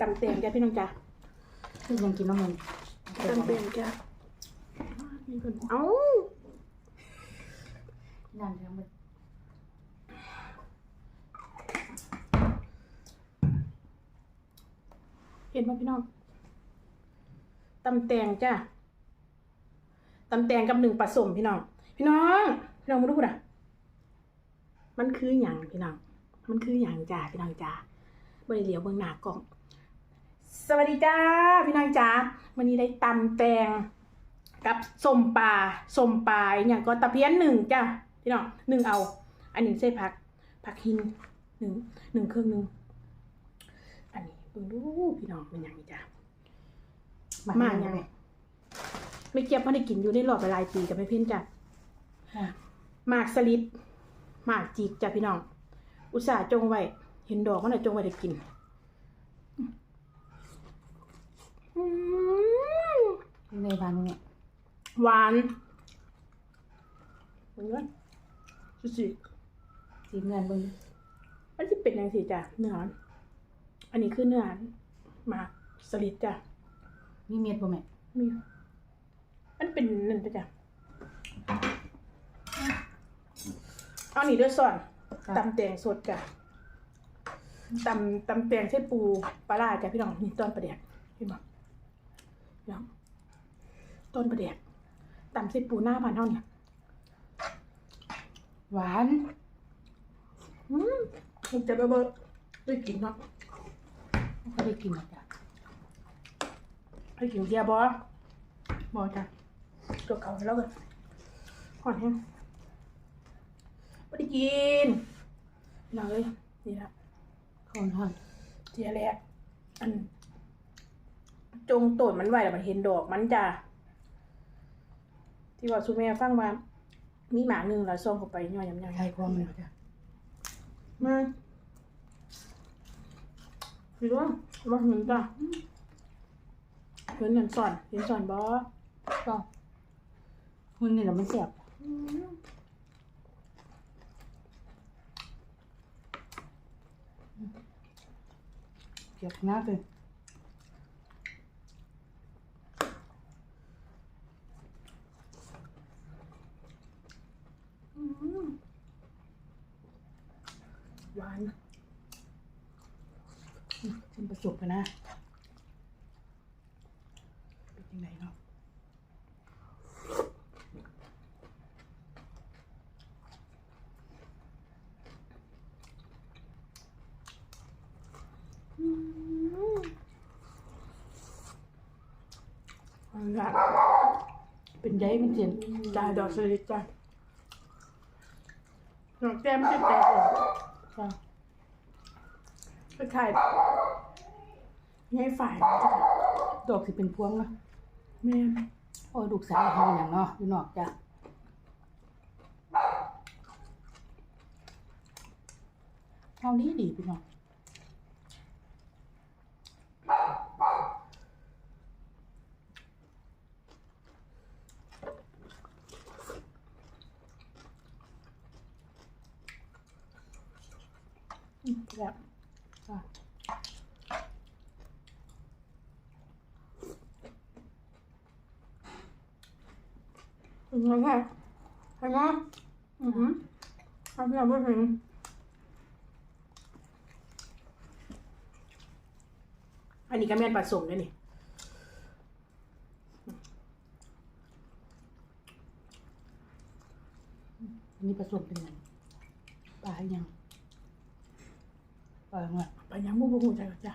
ตำเตียงจ้ะพี่น้องจ้ะคือยังกินน้ำมันตำเตียงจ้ะนี่เพิ่นเอ้านั่นทั้งหมดเห็นป่ะพี่น้องตำแตงจ้ะตำแตงกับหนึ่งผสมพี่น้อง พี่น้อง พี่น้องมาดูนะมันคืออย่างพี่น้อง มันคืออย่างจ้าพี่น้องจ้าบริเหลียวเบื้องหน้ากล่อง สวัสดีจ้าพี่น้องจ้าวันนี้ได้ตำแตงกับส้มปลาส้มปลาอหย่างก็ตะเพียนหนึ่งจ้าพี่น้องหนึ่งเอา อันหนึ่งใส่ผักผักหินหนึ่งหนึ่งเครื่องหนึ่งอันนี้เบิ่งดูพี่น้องเป็นอย่างนี้จ้ะมายังไงไม่เกียบไม่ได้กินอยู่ในรอบหลายปีกับไม่เพ้นจ้ะค่ะหมากสลิดหมากจีกจ้ะพี่น้อง อุตส่าห์จงไว้ เห็นดอกมันน่ะจงไว้ได้กินอืมในบ้านนี่หวานเห็นไหมสุสิสีเงินเบิ่งมันจะเป็นยังสิจ้ะเนื้อมันอันนี้คือเนื้อหมากสลิดจ้ะมีเม็ดบ่แม่มีมันเป็นนั่นไปจ้ะเอานี่ด้วยส่วน ตำแตงสดจ้ะตำตำแตงใช้ปูปลาร้าจ้ะพี่น้องนี่ต้นประเดียกเห็นบ่พี่น้องต้นประเดียกตำใช้ปูหน้าพันเท่าเนี่ยหวานอืมมันจะเบอร์เบอร์ได้กินเนาะไม่ค่อยได้กินหรอกจ้ะได้กินเดียบอบอจ้ะตัวเก่าแล้วกันก่อนแห้ง ไม่ได้กินพี่น้องเลยนี่ละคอนทอนเจียแรกอัน จงโตดมันไหวแล้วมันเห็นดอกมันจ้ะที่ว่าสุแม่ฟังว่ามีหมาหนึ่งแล้วส่งเข้าไปย่อยยำยำใช้ความมันจ้ะมาพี่ว่าว่าเห็นจ้ะเห็นเห็นสอนเห็นสอนบอก็หุ่นนี่แหละมันแซ่บเก็บหน้าเลยห วานฉันประสบกันนะเป็นยังไงเนาะ หวานละเป็นใยมันเจียนได้ดอกสลิดจ้ะดอกแก้มไม่ได้แตกหรอกจ้ะก็ใช่ง่ายฝ่ายดอกสิเป็นพวงเนาะแม่โอ้ยลูกสาวเขาอย่างเนาะอยู่นอกจ้ะเท่านี้ดีพี่น้อง แบบ จ้ะ เป็ นไงคะเห็นไหมอือหือทำอย่างไม่ถึงอันนี้ก็แม่นผสมด้วยนี่อันนี้ผสมเป็นไงปลายังปลาเงาไปยังมูบูบูใจจ้ะ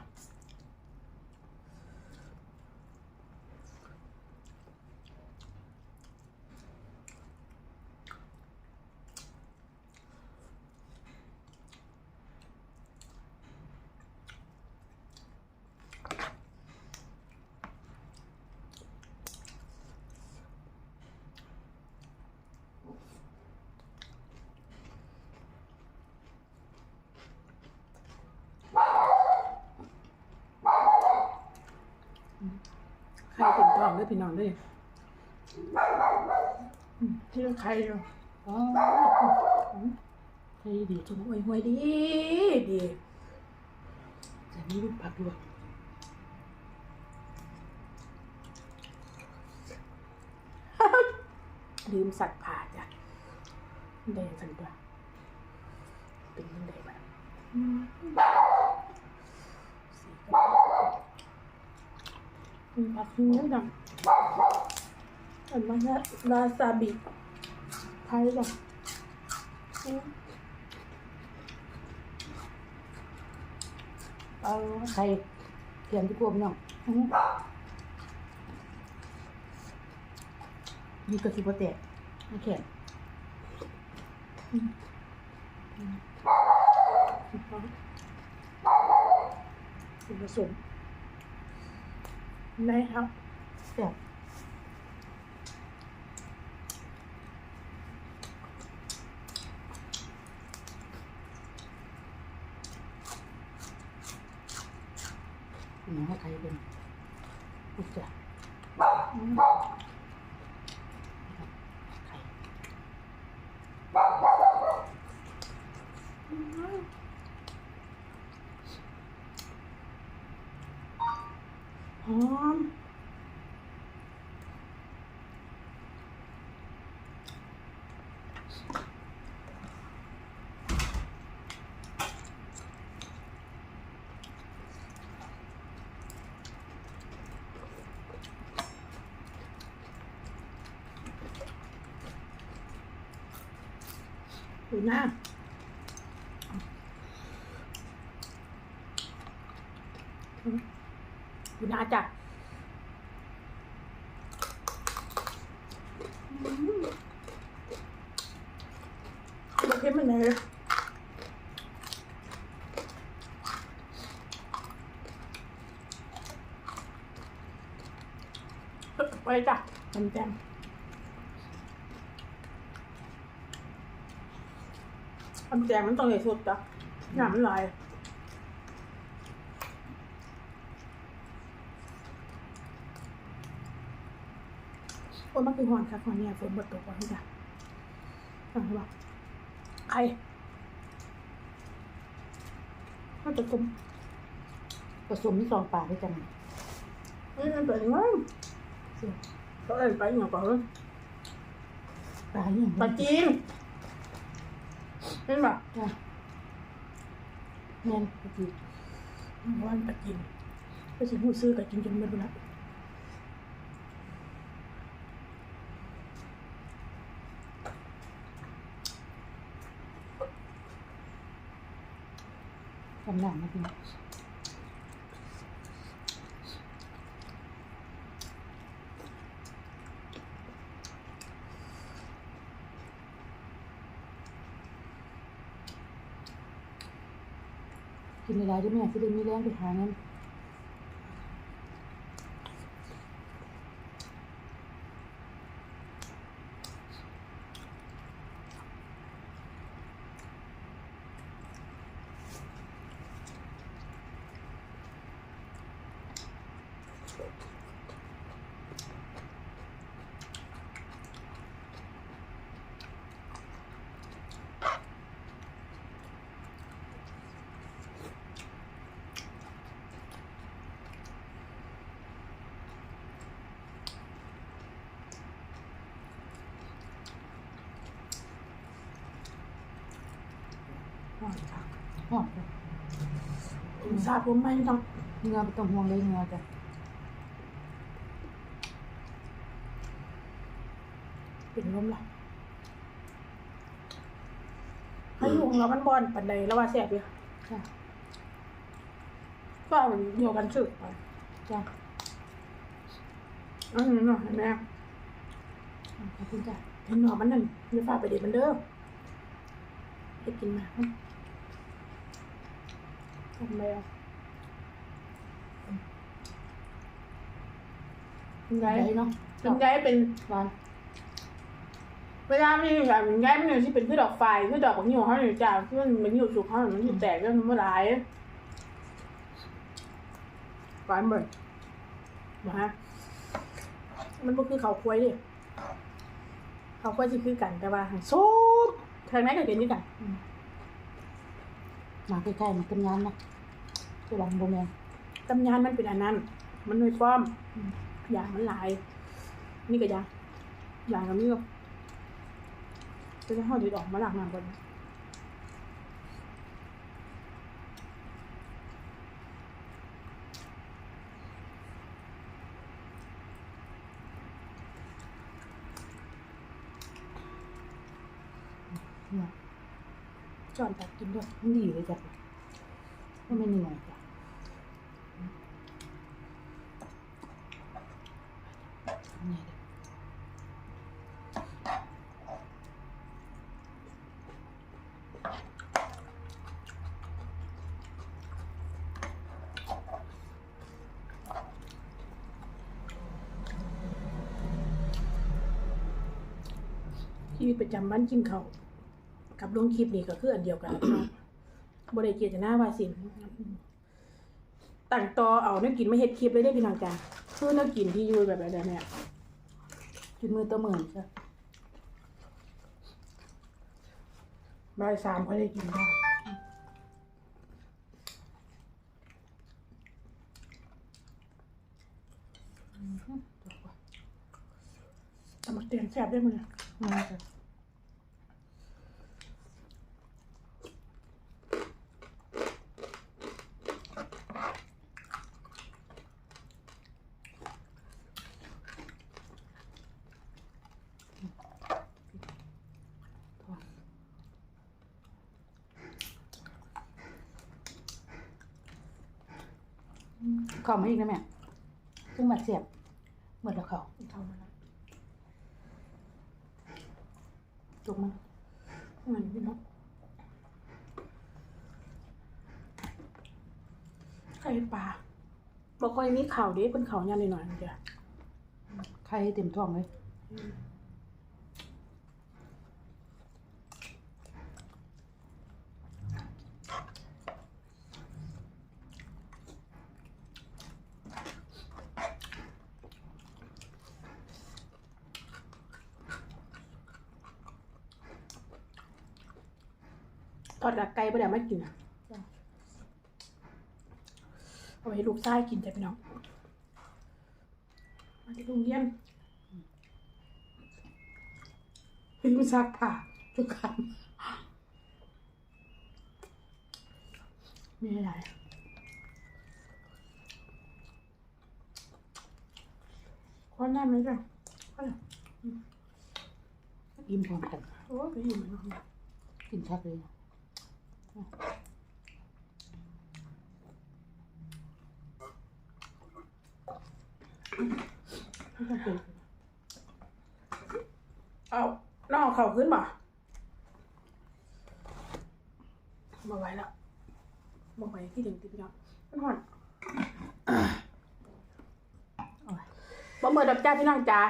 ใครเป็นทองด้วยพี่น้องด้วยที่เราใครอยู่อ๋อใช่ดีจุ่มหวยห่วยดีดีนี่ลูกผักด้วยลืมสัตว์ผ่าจ้ะแดงสันตัวเป็นยังไงแบบสีก็ ผักนี้ดังอันมันนะวาซาบิไทยจ้ะอืมเอาไข่เขียนที่กลมเนาะอืมมีกระสุนแตกไม่แข็งผสม ได้ครับแซ่บเนี่ยให้ใครเป็นอุจจาอืมไข่ หอมดูหน้า ดูหน้าจ้ะมันเข้มมันเลยไปจ้ะทำแจมทำแจมมันต้องใหญ่สุดจ้ะหนามนลาย โอ้ยมันคือหอนค่ะหอนเนี่ยฝนบดตกวันจ้ะฟังไหมบอกใครน่าจะคุมผสมที่สองปลาด้วยกันนี่มันเป็นไงเสียก็เอ็นไปอย่างก่อนเลยปลาอย่างปลาจีนเห็นปะจ้ะแม่นปลาจีนวันปลาจีนก็สิพูดซื้อกับกินจนหมดแล้ วกำลังมากินกินอะไรได้ไหมที่ได้มีแรงไปทางนั้น อ่อนค่ะหอมเลยผมทราบผมไม่ต้องเงือไม่ต้องห่วงเลยเงือจ้ะเป็นลมละให้ยุงแล้วมันบอนปันใดแล้วว่าแสบอยู่จ้ะก็เอาเดียวกันสึกไปจ้ะอืมเนาะเห็นไหมขอบคุณจ้ะเห็นหนอมันนั่นมีฝาไปเด็ดมันเด้อไปกินมา ทำไมอะเป็นไงได้เนาะเป็นไงเป็นหวานเวลามันแบบเป็นไงมันอยู่ที่เป็นพืชดอกไฟพืชดอกของหิวเขาอยู่จ้าที่มันมันอยู่สุกเขามันอยู่แตกแล้วมันไม่ร้ายหวานเบิดมาฮะมันก็คือเขาควายดิเขาควายจะคือกันแต่ว่าสูดทางไหนก็เป็นนี่กัน มาใกล้ๆมาเป็นงานนะมตัวหลังบ่แม่นตำยานมันเป็นอันนั้น มันหน่วยฟ้อมยางมันหลาย นี่ก็ยางยางกับนี่ก็จะได้ห่อเด็ดออกมาหลักน้ำก่อนเนี่ย จอนตักกินด้วยมันดีเลยจ้ะก็ไม่เหนื่อยจ้ะนี่เด้อชีวิตประจำวันกินเขาว กับลงคลิปนี่ก็คืออันเดียวกันนะพี่น้องบริเกียรติหน้าว่าสินตั้งต่อเอาเนื้อกินไม่เฮ็ดคลิปเลยได้อพี่น้องจ้าคือเนื้อกินที่อยู่แบบแบบนี้จุดมือตัวเหมือนจ้ะบ่ายสามค่อยได้กินข้าวตำมักเตียงแซ่บได้มั้ยมาจ้ะ เข้ามาอีกนะแม่ซึ่งมาเสียบหมดแล้วเขาเข้ามาแล้วจุกมันเหมือนพี่น้องไข่ปลาบ่ค่อยมีข่าวเด้เป็นข่าวยันหน่อยๆจ้ะไข่เต็มท้องเลย อดดักไก่บ่ได้มากินอะเอาไว้ให้ลูกชายกินจ้ะพี่น้องมาที่โรงเรียนลืมซักผ้าทุกครั้งมีอะไรควันน้ำเลยจ้ะควันอิ่มพร้อมกันโอ้ยไปอิ่มแล้วกินชักเลยนะ เอาน้องเข่าขึ้นบ่มาไหวแล้วมาไหวที่ถึงติพี่น้องมันหอนโอ้ยบ่เมื่อดับจ้าพี่น้องจ้า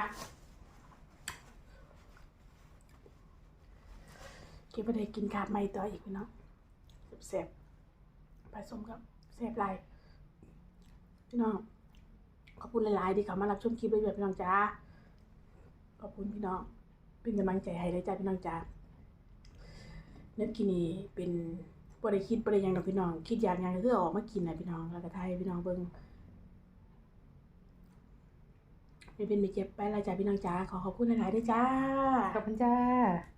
เก็บไปได้กินขาดไม่ต่ออีกพี่น้อง แซ่บผสมกับแซ่บหลายพี่น้องขอบคุณหลายๆที่เข้ามารับชมคลิปด้วยๆพี่น้องจ้าขอบคุณพี่น้อง เป็นกำลังใจให้เลยจ้าพี่น้องจ้าเน็ตกินนี่เป็นบริคิดบริยังดอกพี่น้อง คิดอยากหยังก็คืออออกมากินนะพี่น้องแล้วก็ไทยพี่น้องเบิ่งไม่เป็นไม่เจ็บไปละจ้าพี่น้องจ้าขอขอบคุณหลายๆด้วยจ้าขอบคุณจ้า